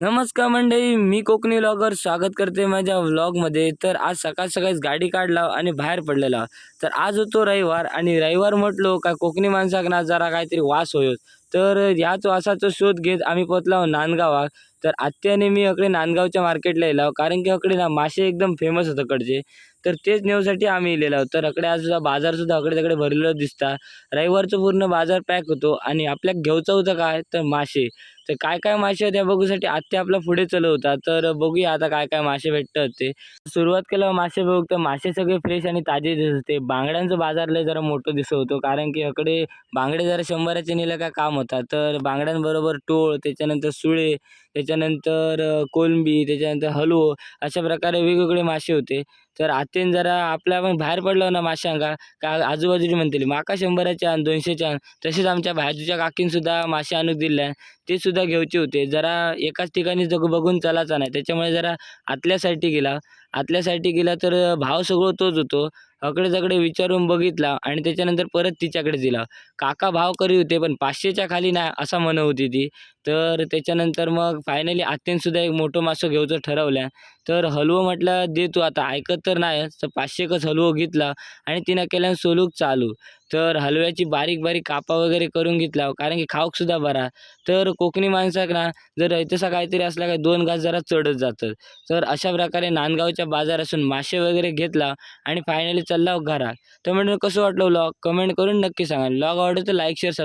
नमस्कार मंडळी मी कोकणी व्लॉगर स्वागत करते माझ्या व्लॉगमध्ये तर आज सकाळ सकाळीच गाडी काढला आणि बाहेर पडलेला. तर आज होतो रविवार आणि रविवार म्हटलो का कोकणी माणसाक ना जरा काहीतरी वास होयो तर ह्याच वासाचा शोध घेत आम्ही पोचलो नांदगावात. तर आत्याने मी इकडे नांदगावच्या मार्केटला येलो कारण की इकडे ना मासे एकदम फेमस होतं कडचे तर तेच नेऊसाठी आम्ही इलेलो तर इकडे आज सुद्धा बाजारसुद्धा इकडे तिकडे भरलेलं दिसता. रविवारचं पूर्ण बाजार पॅक होतो आणि आपल्याला घेऊचा होतं काय? तर मासे. तर काय काय मासे आहेत त्या बघूसाठी आत्या आपला पुढे चलवता तर बघूया आता काय काय मासे भेटतात ते. सुरुवात केल्यावर मासे बघू तर मासे सगळे फ्रेश आणि ताजे दिसत होते. बांगड्यांचं बाजार लय जरा मोठं दिसत होतं कारण की इकडे बांगडे जरा शंभराचे नेलं का काम होतात. तर बांगड्यांबरोबर टोळ त्याच्यानंतर सुळे त्याच्यानंतर कोळंबी कोलंबी त्याच्यानंतर हलवो अशा प्रकारे वेगवेगळे मासे होते. तर आतेन जरा आपल्या पण बाहेर पडलो ना माशांका का आजूबाजूची म्हणतील माका शंभराच्या आण दोनशेचे तसेच आमच्या बाजूच्या काकीनसुद्धा मासे आणून दिल्या ते सुद्धा घेऊचे होते. जरा एकाच ठिकाणी जग बघून चालायचा नाही. त्याच्यामुळे जरा आतल्या साईटी गेला. आतल्या साईटी गेला तर भाव सगळं तोच होतो. अकडे तकडे विचारून बघितला आणि त्याच्यानंतर परत तिच्याकडे दिला. काका भाव करी होते पण पाचशेच्या खाली नाही असा म्हणत होती ती. तर त्याच्यानंतर मग फायनली आत्यांसुद्धा एक मोठं मासं घेऊचं ठरवलं. तर हलवं म्हटलं दे तू आता ऐकत तर नाहीच तर पाचशेकच हलवो घेतला आणि तिनं केल्यानं सोलूक चालू. तर हलव्याची बारीक बारीक कापा वगैरे करून घेतला. कारण की खाऊकसुद्धा बरा. तर कोकणी माणसाक ना जर तसा काहीतरी असला काय दोन घास जरा चढत जातं. तर अशा प्रकारे नांदगावच्या बाजारासून मासे वगैरे घेतला आणि फायनली चालला घरात. तर म्हणजे कसं वाटलं लॉग कमेंट करून नक्की सांगा. लॉग आवडलं तर लाईक शेअर सबस्क्राईब